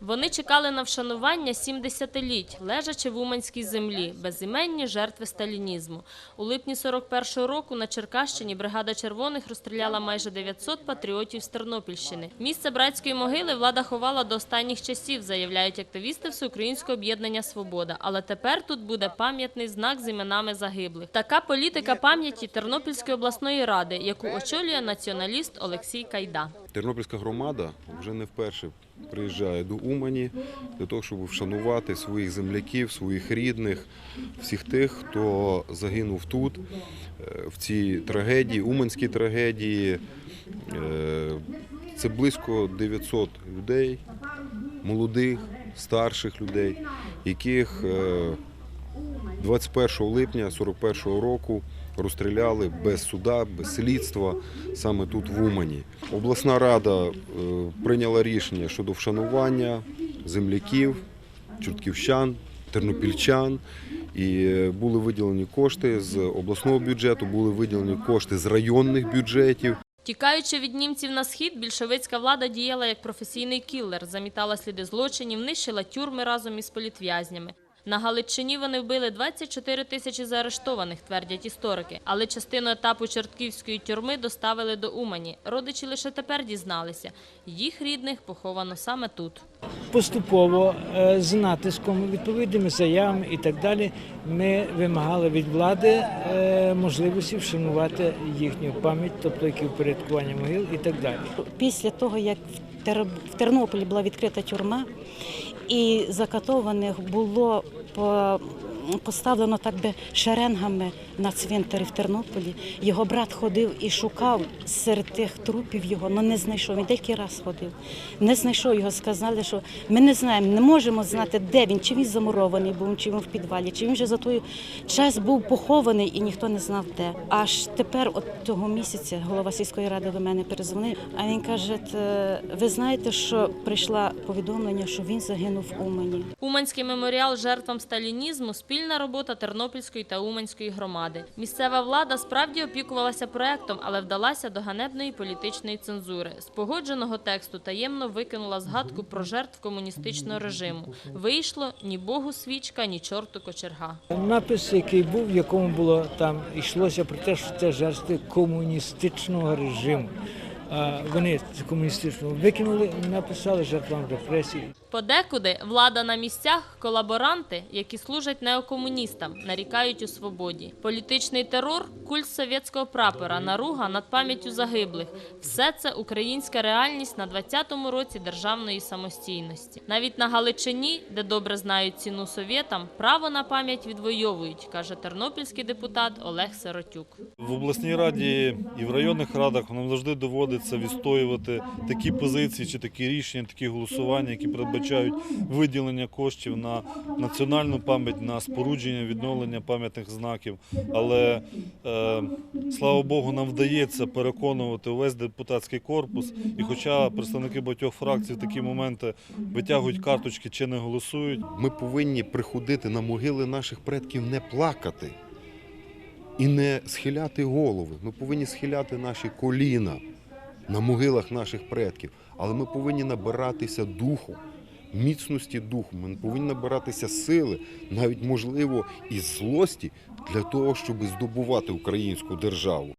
Вони чекали на вшанування сім десятиліть, лежачи в Уманській землі, безіменні жертви сталінізму. У липні 41-го року на Черкащині бригада червоних розстріляла майже 900 патріотів з Тернопільщини. Місце братської могили влада ховала до останніх часів, заявляють активісти Всеукраїнського об'єднання «Свобода». Але тепер тут буде пам'ятний знак з іменами загиблих. Така політика пам'яті Тернопільської обласної ради, яку очолює націоналіст Олексій Кайда. Тернопільська громада вже не вперше приїжджає до Умані для того, щоб вшанувати своїх земляків, своїх рідних, всіх тих, хто загинув тут, е, в цій трагедії, уманській трагедії. Е, Це близько 900 людей, молодих, старших людей, яких е, 21 липня 41 року розстріляли без суда, без слідства саме тут в Умані. Обласна рада е, прийняла рішення щодо вшанування земляків, чортківщан, тернопільчан. І е, були виділені кошти з обласного бюджету, були виділені кошти з районних бюджетів. Тікаючи від німців на схід, більшовицька влада діяла як професійний кіллер, замітала сліди злочинів, нищила тюрми разом із політв'язнями. На Галичині вони вбили 24 тисячі заарештованих, твердять історики. Але частину етапу Чортківської тюрми доставили до Умані. Родичі лише тепер дізналися. Їх рідних поховано саме тут. Поступово е, з натиском, відповідними заявами і так далі, ми вимагали від влади е, можливості вшанувати їхню пам'ять, тобто які впорядкування могил і так далі. Після того, як Тер- в Тернополі була відкрита тюрма, і закатованих було по- поставлено так би шеренгами на цвинтарі в Тернополі. Його брат ходив і шукав серед тих трупів його, але не знайшов. Він деякий раз ходив. Не знайшов його. Сказали, що ми не знаємо, не можемо знати, де він, чи він замурований був, чи він в підвалі, чи він вже за той час був похований і ніхто не знав де. Аж тепер, от того місяця, голова сільської ради до мене перезвонив. А він каже: ви знаєте, що прийшло повідомлення, що він загинув в Умані. Уманський меморіал жертвам сталінізму спільна робота Тернопільської та Уманської громади. Місцева влада справді опікувалася проектом, але вдалася до ганебної політичної цензури. З погодженого тексту таємно викинула згадку про жертв комуністичного режиму. Вийшло ні Богу свічка, ні чорту кочерга. Напис, який був, в якому було там йшлося про те, що це жертви комуністичного режиму. Вони комуністичного викинули, написали жертвам репресій. Подекуди влада на місцях колаборанти, які служать неокомуністам, нарікають у свободі. Політичний терор, культ совєтського прапора, наруга над пам'яттю загиблих – все це українська реальність на 20-му році державної самостійності. Навіть на Галичині, де добре знають ціну совєтам, право на пам'ять відвоюють, каже тернопільський депутат Олег Сиротюк. В обласній раді і в районних радах нам завжди доводиться відстоювати такі позиції чи такі рішення, такі голосування, які передбачають виділення коштів на національну пам'ять, на спорудження, відновлення пам'ятних знаків. Але е, слава Богу, нам вдається переконувати увесь депутатський корпус. І хоча представники багатьох фракцій в такі моменти витягують карточки чи не голосують, Ми повинні приходити на могили наших предків не плакати і не схиляти голови. Ми повинні схиляти наші коліна на могилах наших предків. Але ми повинні набиратися духу, міцності духу. Ми повинні набиратися сили, навіть можливо, і злості для того, щоб здобувати українську державу.